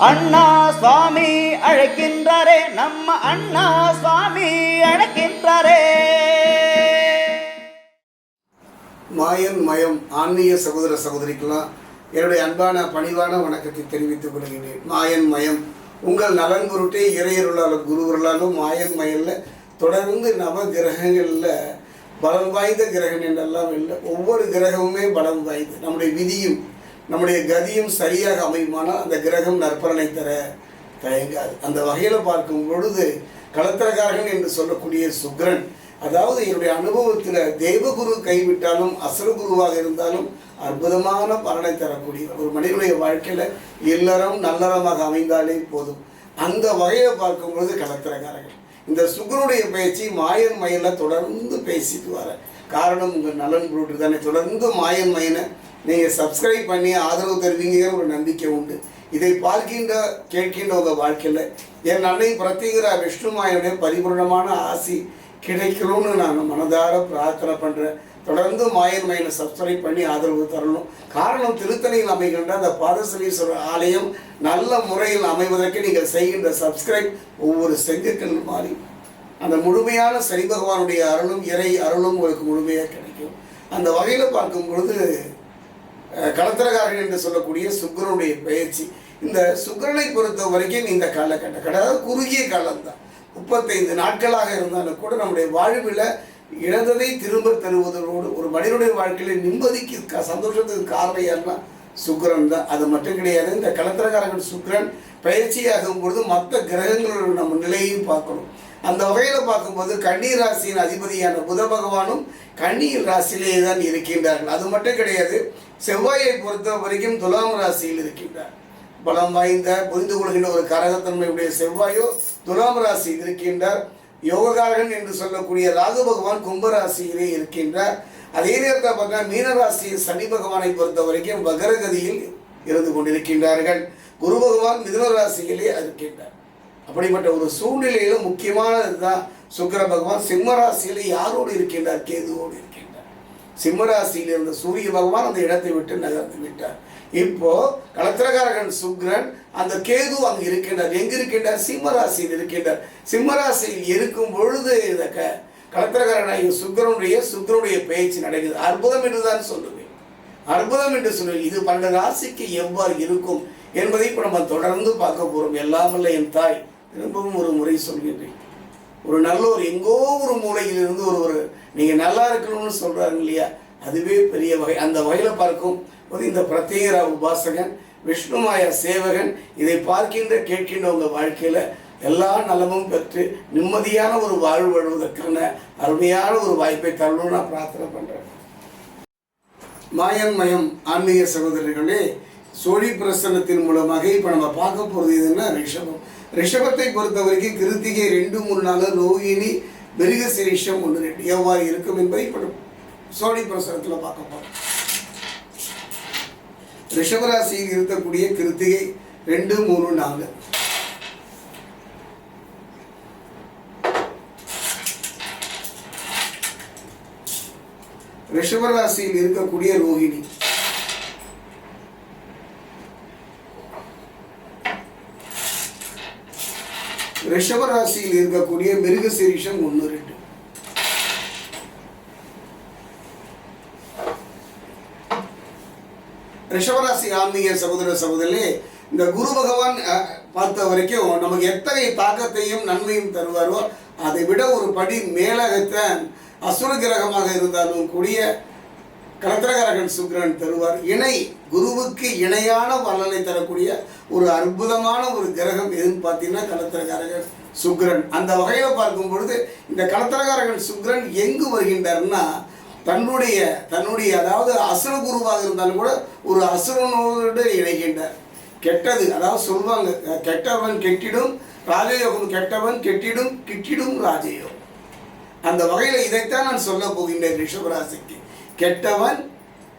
அண்ணா சுவாமி அழைக்கின்றாரே நம்ம அண்ணா சுவாமி அழைக்கின்றாரே. மாயன் மயம் ஆன்மீக சகோதர சகோதரிக்கெல்லாம் என்னுடைய அன்பான பணிவான வணக்கத்தை தெரிவித்துக் கொள்கிறேன் மாயன் மயம் உங்கள் நலன் பொருட்டே இறையருளாலும் குருவர்களாலும் மாயன் மயல்ல தொடர்ந்து நவ கிரகங்களில் பலம் வாய்ந்த கிரகம் என்றெல்லாம் இல்லை. ஒவ்வொரு கிரகமுமே பலம் வாய்ந்து நம்முடைய விதியும் நம்முடைய கதியும் சரியாக அமையுமானால் அந்த கிரகம் நற்பலனை தர தயங்காது. அந்த வகையில் பார்க்கும் பொழுது களத்திரகாரகன் என்று சொல்லக்கூடிய சுக்ரன் அதாவது என்னுடைய அனுபவத்தில் தேவகுரு கைவிட்டாலும் அசுரகுருவாக இருந்தாலும் அற்புதமான பலனை தரக்கூடிய ஒரு மனிதனுடைய வாழ்க்கையில் இல்லறம் நல்லறமாக அமைந்தாலே போதும். அந்த வகையில் பார்க்கும் பொழுது களத்திரகாரகன் இந்த சுக்ரனுடைய பேச்சு மாயன் மயில தொடர்ந்து பேசிட்டு வர. காரணம் உங்கள் நலன் பொருட்டு தானே. தொடர்ந்து மாயன் மயனை நீங்கள் சப்ஸ்கிரைப் பண்ணி ஆதரவு தருவீங்கிற ஒரு நம்பிக்கை உண்டு. இதை பார்க்கின்ற கேட்கின்ற உங்கள் வாழ்க்கையில் என் அன்னை பிரத்யேகரா விஷ்ணுமாயனுடைய பரிபூர்ணமான ஆசி கிடைக்கணும்னு நான் மனதார பிரார்த்தனை பண்ணுறேன் தொடர்ந்து மாயன் மயனை சப்ஸ்கிரைப் பண்ணி ஆதரவு தரணும். காரணம் திருத்தணியில் அமைகின்ற அந்த பாதசனீஸ்வரர் ஆலயம் நல்ல முறையில் அமைவதற்கு நீங்கள் செய்கின்ற சப்ஸ்கிரைப் ஒவ்வொரு செங்குக்கள் மாறி. அந்த முழுமையான சனி பகவானுடைய அருளும் இறை அருளும் உங்களுக்கு முழுமையாக கிடைக்கும். அந்த வகையில் பார்க்கும் பொழுது கலத்திரகாரன் என்று சொல்லக்கூடிய சுக்கிரனுடைய பயிற்சி இந்த சுக்கரனை பொறுத்த வரைக்கும் இந்த காலகட்டம் கிடையாது குறுகிய காலம்தான். முப்பத்தைந்து நாட்களாக இருந்தாலும் கூட நம்முடைய வாழ்வில் இழந்ததை திரும்ப தருவதோடு ஒரு மனிதனுடைய வாழ்க்கையில் நிம்மதிக்கு சந்தோஷத்துக்கு காரணம் யாருன்னா சுக்கரன் தான். அது மட்டும் கிடையாது இந்த களத்திரகாரகன் சுக்கிரன் பயிற்சியாகும் பொழுது மற்ற கிரகங்களோட நம்ம நிலையையும் பார்க்கணும். அந்த வகையில் பார்க்கும்போது கண்ணீர் ராசியின் அதிபதியான புத பகவானும் கண்ணீர் ராசியிலே தான் இருக்கின்றார்கள். அது மட்டும் கிடையாது செவ்வாயை பொறுத்த வரைக்கும் துலாம் ராசியில் இருக்கின்றார். பலம் வாய்ந்த புரிந்து கொள்கின்ற ஒரு கரகத்தன்மையுடைய செவ்வாயோ துலாம் ராசியில் இருக்கின்றார். யோககாரகன் என்று சொல்லக்கூடிய ராகு பகவான் கும்பராசியிலே இருக்கின்றார். அதே நேரத்தில் பார்த்தா மீனராசியில் சனி பகவானை பொறுத்த வரைக்கும் வகரகதியில் இருந்து கொண்டிருக்கின்றார்கள். குரு பகவான் மிதுன ராசியிலே இருக்கின்றார். அப்படிப்பட்ட ஒரு சூழ்நிலையில முக்கியமானது தான் சுக்கிர பகவான். சிம்ம ராசியில யாரோடு இருக்கின்றார்? கேதுவோடு இருக்கின்றார். சிம்ம ராசியில் இருந்த சூரிய பகவான் அந்த இடத்தை விட்டு நகர்ந்து விட்டார். இப்போ கலத்திரகாரகன் சுக்ரன் அந்த கேது அங்கு இருக்கின்றார். எங்க இருக்கின்றார்? சிம்மராசியில் இருக்கின்றார். சிம்மராசியில் இருக்கும் பொழுது இந்த க களத்திரகாரனாகிய சுக்ரனுடைய சுக்கிரனுடைய பேச்சு நடக்குது அற்புதம் என்று தான் சொல்லுவேன். அற்புதம் என்று சொல்லுவேன். இது பன்னெண்டு ராசிக்கு எவ்வாறு இருக்கும் என்பதை இப்போ நம்ம தொடர்ந்து பார்க்க போகிறோம் எல்லாமல்ல என் தாய். திரும்பவும் ஒரு முறை சொல்கின்றேன். ஒரு நல்ல ஒரு எங்கோ ஒரு மூலையில் இருந்து ஒரு ஒரு நீங்கள் நல்லா இருக்கணும்னு சொல்கிறாங்க இல்லையா? அதுவே பெரிய வகை. அந்த வகையில் பார்க்கும். போது இந்த பிரத்யேகரா உபாசகன் விஷ்ணுமாய சேவகன் இதை பார்க்கின்ற கேட்கின்ற உங்கள் வாழ்க்கையில் எல்லா நலமும் பெற்று நிம்மதியான ஒரு வாழ்வு வாழ்வதற்கான அருமையான ஒரு வாய்ப்பை தரணும்னு நான் பிரார்த்தனை பண்ணுறேன் மாயன் மயம் ஆன்மீக சகோதரர்களே சோழி பிரசனத்தின் மூலமாக இப்போ நம்ம பார்க்க போகிறது எதுன்னா ரிஷபம். ரிஷபத்தை பொறுத்த வரைக்கும் கிருத்திகை ரெண்டு மூணு நாள் ரோஹிணி மிருகசிரிஷம் ஒன்று ரெண்டு எவ்வாறு இருக்கும் என்பதை இப்போ சோழி பிரசனத்தில் பார்க்க போகிறோம் ரிஷபராசியில் இருக்கக்கூடிய கிருத்திகை ரெண்டு மூணு நாலு ரிஷபராசியில் இருக்கக்கூடிய ரோஹிணி ரிஷபராசியில் இருக்கக்கூடிய மிருகசீரிஷம் ஒன்று ரெண்டு. ரிஷபராசி ஆன்மீக சகோதர சகோதரி இந்த குரு பகவான் பார்த்த வரைக்கும் நமக்கு எத்தகைய தாக்கத்தையும் நன்மையும் தருவாரோ அதை விட ஒரு படி மேலகத்தன் அசுர கிரகமாக இருந்தாலும் கூடிய கலத்திரகாரகன் சுக்கிரன் தருவார். இணை குருவுக்கு இணையான வல்லனை தரக்கூடிய ஒரு அற்புதமான ஒரு கிரகம் எதுன்னு பார்த்தீங்கன்னா கலத்திரகாரகன் சுக்கிரன். அந்த வகையில் பார்க்கும் பொழுது இந்த கலத்திரகாரகன் சுக்கிரன் எங்கு வருகின்றார்னா தன்னுடைய தன்னுடைய அதாவது அசுர குருவாக இருந்தாலும் கூட ஒரு அசுரனோடு இணைகின்றார் கெட்டது. அதாவது சொல்லுவாங்க கெட்டவன் கெட்டிடும் ராஜயோகம் கெட்டவன் கெட்டிடும் கிட்டிடும் ராஜயோகம். அந்த வகையில் இதைத்தான் நான் சொல்ல போகின்றேன் ரிஷபராசிக்கு. கெட்டவன்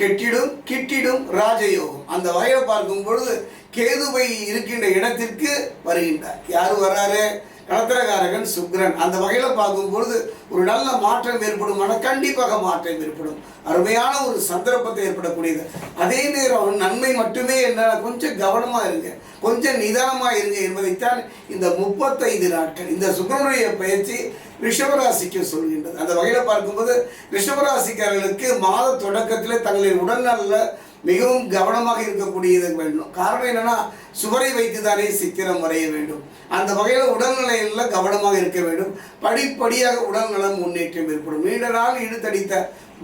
கெட்டிடும் கிட்டிடும் ராஜயோகம். அந்த வகையில் பார்க்கும் பொழுது கேதுவை இருக்கின்ற இடத்திற்கு வருகின்றார். யார் வராரு? களத்திரகாரகன் சுக்ரன். அந்த வகையில் பார்க்கும்பொழுது ஒரு நல்ல மாற்றம் ஏற்படுமான கண்டிப்பாக மாற்றம் ஏற்படும். அருமையான ஒரு சந்தர்ப்பத்தை ஏற்படக்கூடியது. அதே நேரம் நன்மை மட்டுமே என்ன கொஞ்சம் கவனமாக இருங்க. கொஞ்சம் நிதானமாக இருங்க என்பதைத்தான் இந்த முப்பத்தைந்து நாட்கள் இந்த சுக்கிரனுடைய பயிற்சி ரிஷபராசிக்கு சொல்கின்றது. அந்த வகையில் பார்க்கும்போது ரிஷபராசிக்காரர்களுக்கு மாத தொடக்கத்தில் தங்களின் உடல்நல மிகவும் கவனமாக இருக்கக்கூடியது வேண்டும். காரணம் என்னன்னா சுவரை வைத்து தானே சித்திரம் வரைய வேண்டும். அந்த வகையில் உடல்நிலையில் கவனமாக இருக்க வேண்டும். படிப்படியாக உடல்நலம் முன்னேற்றம் ஏற்படும். நீண்ட நாள் இழுத்தடித்த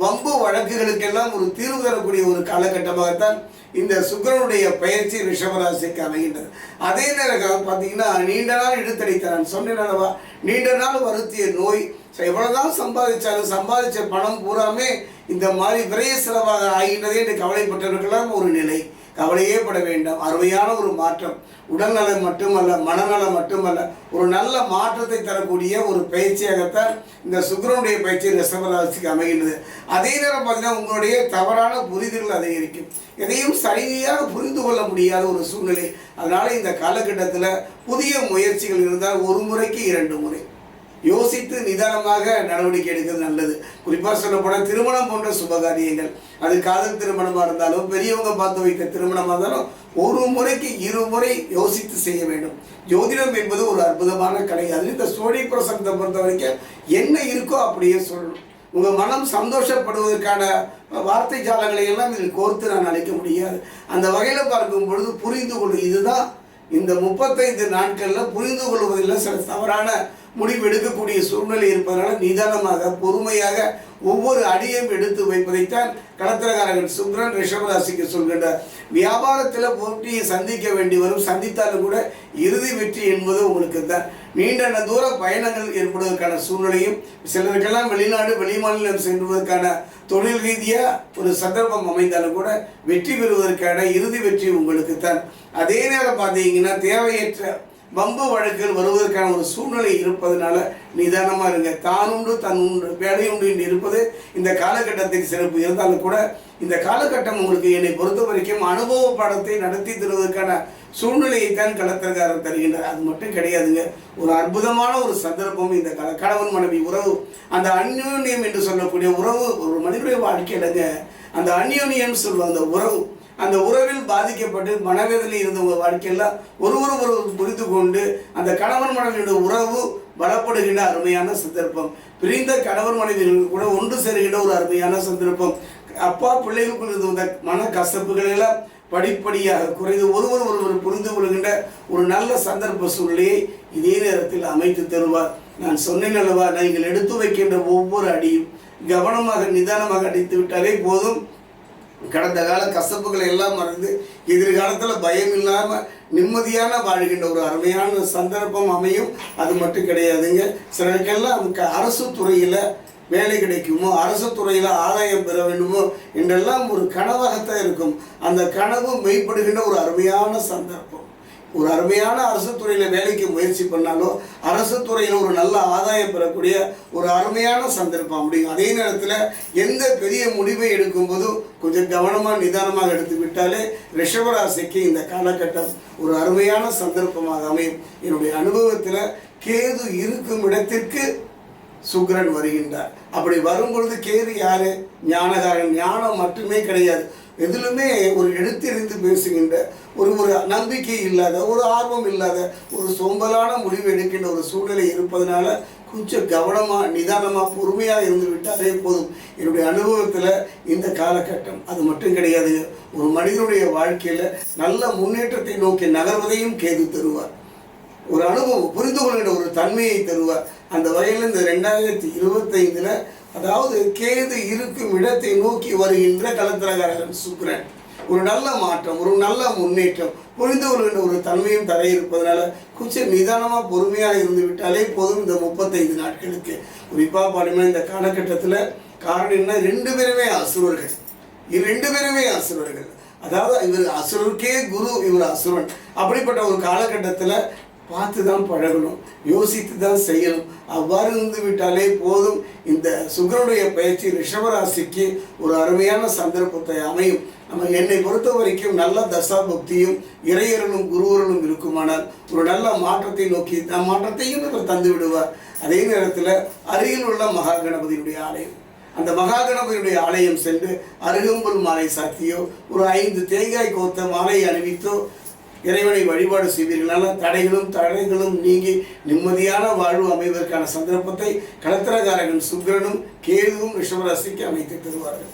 வம்பு வழக்குகளுக்கெல்லாம் ஒரு தீர்வு தரக்கூடிய ஒரு காலகட்டமாகத்தான் இந்த சுக்கிரனுடைய பயிற்சி ரிஷபராசிக்கு அமைகின்றது. அதே நேரம் பார்த்தீங்கன்னா நீண்ட நாள் இழுத்தடித்த நான் சொன்னேன் அல்லவா? நீண்ட நாள் வருத்திய நோய் எவ்வளவுதான் சம்பாதிச்சாலும் சம்பாதிச்ச பணம் பூராமே இந்த மாதிரி விரைய செலவாக ஆகின்றதே என்று கவலைப்பட்டவர்களாம் ஒரு நிலை. கவலையே பட வேண்டாம். அருமையான ஒரு மாற்றம். உடல்நலம் மட்டுமல்ல மனநலம் மட்டுமல்ல ஒரு நல்ல மாற்றத்தை தரக்கூடிய ஒரு பயிற்சியாகத்தான் இந்த சுக்கரனுடைய பயிற்சி ரிஷபராசிக்கு அமைகின்றது. அதே நேரம் பார்த்தீங்கன்னா உங்களுடைய தவறான புரிதல்கள் அதிகரிக்கும். எதையும் சரியாக புரிந்து கொள்ள முடியாத ஒரு சூழ்நிலை. அதனால இந்த காலகட்டத்தில் புதிய முயற்சிகள் இருந்தால் ஒரு முறைக்கு இரண்டு முறை. யோசித்து நிதானமாக நடவடிக்கை எடுக்கிறது நல்லது. குறிப்பாக சொல்லப்போனால் திருமணம் போன்ற சுபகாரியங்கள். அது காதல் திருமணமாக இருந்தாலும் பெரியவங்க பார்த்து வைத்த திருமணமாக இருந்தாலும் ஒரு முறைக்கு இரு முறை யோசித்து செய்ய வேண்டும். ஜோதிடம் என்பது ஒரு அற்புதமான கலை. அதில் இந்த சோழி பிரசங்கத்தை பொறுத்த வரைக்கும் என்ன இருக்கோ அப்படியே சொல்லணும். உங்கள் மனம் சந்தோஷப்படுவதற்கான வார்த்தை ஜாலங்களை எல்லாம் இதில் கோர்த்து நான் அழைக்க முடியாது. அந்த வகையில் பார்க்கும் பொழுது புரிந்து கொள்ளும் இதுதான் இந்த முப்பத்தைந்து நாட்களில் புரிந்து கொள்வதில் சில தவறான முடிவு எடுக்கக்கூடிய சூழ்நிலை இருப்பதனால நிதானமாக பொறுமையாக ஒவ்வொரு அடியும் எடுத்து வைப்பதைத்தான் கடத்திரகாரகன் சுக்ரன் ரிஷபராசிக்கு சொல்கின்றார். வியாபாரத்தில் போட்டியை சந்திக்க வேண்டி வரும். சந்தித்தாலும் கூட இறுதி வெற்றி என்பது உங்களுக்கு தான். நீண்ட தூர பயணங்கள் ஏற்படுவதற்கான சூழ்நிலையும் சிலருக்கெல்லாம் வெளிநாடு வெளிமாநிலம் சென்றுவதற்கான தொழில் ரீதியாக ஒரு சந்தர்ப்பம் அமைந்தாலும் கூட வெற்றி பெறுவதற்கான இறுதி வெற்றி உங்களுக்கு தான் அதே நேரம் பார்த்தீங்கன்னா தேவையற்ற வம்பு வழக்குகள் வருவதற்கான ஒரு சூழ்நிலை இருப்பதனால நிதானமாக இருங்க. தானுண்டு தன் உண்டு வேலை உண்டு என்று இருப்பது இந்த காலகட்டத்தின் சிறப்பு. இருந்தாலும் கூட இந்த காலகட்டம் உங்களுக்கு என்னை பொறுத்த வரைக்கும் அனுபவ பாடத்தை நடத்தி தருவதற்கான சூழ்நிலையை தான் களத்திரக்காரர் தருகின்றார். அது மட்டும் கிடையாதுங்க. ஒரு அற்புதமான ஒரு சந்தர்ப்பம் இந்த கல கணவன் மனைவி உறவு. அந்த அந்யோன்யம் என்று சொல்லக்கூடிய உறவு ஒரு மனிதனுடைய வாழ்க்கையிலங்க. அந்த அந்யோன்யம் சொல்லுவோம் அந்த உறவு. அந்த உறவில் பாதிக்கப்பட்டு மனவேதனை இருந்தவங்க வாழ்க்கையெல்லாம் ஒருவர் ஒருவர் புரிந்து கொண்டு அந்த கணவன் மனைவியுடைய உறவு பலப்படுகின்ற அருமையான சந்தர்ப்பம். பிரிந்த கணவன் மனைவிகள் கூட ஒன்று சேருகின்ற ஒரு அருமையான சந்தர்ப்பம். அப்பா பிள்ளைகளுக்குள் இருந்த அந்த மன கசப்புகள் எல்லாம் படிப்படியாக குறைந்து ஒருவர் ஒருவர் புரிந்து கொள்கின்ற ஒரு நல்ல சந்தர்ப்ப சூழ்நிலையை இதே நேரத்தில் அமைத்து தருவார். நான் சொன்னேன் அல்லவா நீங்கள் எடுத்து வைக்கின்ற ஒவ்வொரு அடியும் கவனமாக நிதானமாக அடித்து விட்டாலே போதும். கடந்த கால கசப்புகளை எல்லாம் மறந்து எதிர்காலத்தில் பயம் இல்லாமல் நிம்மதியான வாழ்கின்ற ஒரு அருமையான சந்தர்ப்பம் அமையும். அது மட்டும் கிடையாதுங்க. சிலருக்கெல்லாம் க- அரசு துறையில் வேலை கிடைக்குமோ அரசு துறையில் ஆதாயம் பெற வேண்டுமோ என்றெல்லாம் ஒரு கனவாகத்தான் இருக்கும். அந்த கனவு மெய்ப்படுகின்ற ஒரு அருமையான சந்தர்ப்பம். ஒரு அருமையான அரசு துறையில் வேலைக்கு முயற்சி பண்ணாலும் அரசு துறையில் ஒரு நல்ல ஆதாயம் பெறக்கூடிய ஒரு அருமையான சந்தர்ப்பம். அப்படிங்க அதே நேரத்தில் எந்த பெரிய முடிவை எடுக்கும்போதும் கொஞ்சம் கவனமாக நிதானமாக எடுத்து விட்டாலே ரிஷபராசிக்கு இந்த காலகட்டம் ஒரு அருமையான சந்தர்ப்பமாக அமையும். என்னுடைய அனுபவத்தில் கேது இருக்கும் இடத்திற்கு சுக்ரன் வருகின்றார். அப்படி வரும்பொழுது கேது யாரு? ஞானகாரன். ஞானம் மட்டுமே கிடையாது. எதிலுமே ஒரு எடுத்தெறிந்து பேசுகின்ற ஒரு ஒரு நம்பிக்கை இல்லாத ஒரு ஆர்வம் இல்லாத ஒரு சோம்பலான முடிவு எடுக்கின்ற ஒரு சூழ்நிலை இருப்பதனால கொஞ்சம் கவனமாக நிதானமாக பொறுமையாக இருந்து விட்டாலே போதும். என்னுடைய அனுபவத்தில் இந்த காலகட்டம் அது மட்டும் கிடையாது. ஒரு மனிதனுடைய வாழ்க்கையில் நல்ல முன்னேற்றத்தை நோக்கி நகர்வதையும் கேது தருவார். ஒரு அனுபவம் புரிந்து கொள்கின்ற ஒரு தன்மையை தருவார். அந்த வகையில் இந்த ரெண்டாயிரத்தி இருபத்தைந்தில் அதாவது கேது இருக்கும் இடத்தை நோக்கி வருகின்ற கலத்திரகாரகன் சுக்ரன். ஒரு நல்ல மாற்றம் ஒரு நல்ல முன்னேற்றம் புரிந்து கொள்கின்ற ஒரு தன்மையும் தர இருப்பதனால கொஞ்சம் நிதானமாக பொறுமையாக இருந்து விட்டாலே போதும் இந்த முப்பத்தைந்து நாட்களுக்கு. குறிப்பாக பாடுமே இந்த காலகட்டத்தில் காரணம் என்ன? ரெண்டு பேருமே அசுரர்கள். இது ரெண்டு பேருமே அசுரர்கள். அதாவது இவர் அசுரருக்கே குரு இவர் அசுரன். அப்படிப்பட்ட ஒரு காலகட்டத்தில் பார்த்து தான் பழகணும் யோசித்து தான் செய்யணும். அவ்வாறு இருந்து விட்டாலே போதும். இந்த சுக்கரனுடைய பயிற்சி ரிஷபராசிக்கு ஒரு அருமையான சந்தர்ப்பத்தை அமையும். நம்ம என்னை பொறுத்த வரைக்கும் நல்ல தசா பக்தியும் இறையர்களும் குருவர்களும் இருக்குமானால் ஒரு நல்ல மாற்றத்தை நோக்கி அந்த மாற்றத்தையும் இவர் தந்து விடுவார். அதே நேரத்தில் அருகில் உள்ள மகா கணபதியுடைய ஆலயம். அந்த மகா கணபதியுடைய ஆலயம் சென்று அருகம்புல் மாலை சாத்தியோ ஒரு ஐந்து தேங்காய் கோத்த மாலை அணிவித்தோ இறைவனை வழிபாடு செய்வீர்களான தடைகளும் தடைகளும் நீங்கி நிம்மதியான வாழ்வு அமைவதற்கான சந்தர்ப்பத்தை கலத்திரகாரகன் சுக்கரனும் கேதுவும் ரிஷபராசிக்கு அமைத்து தருவார்கள்.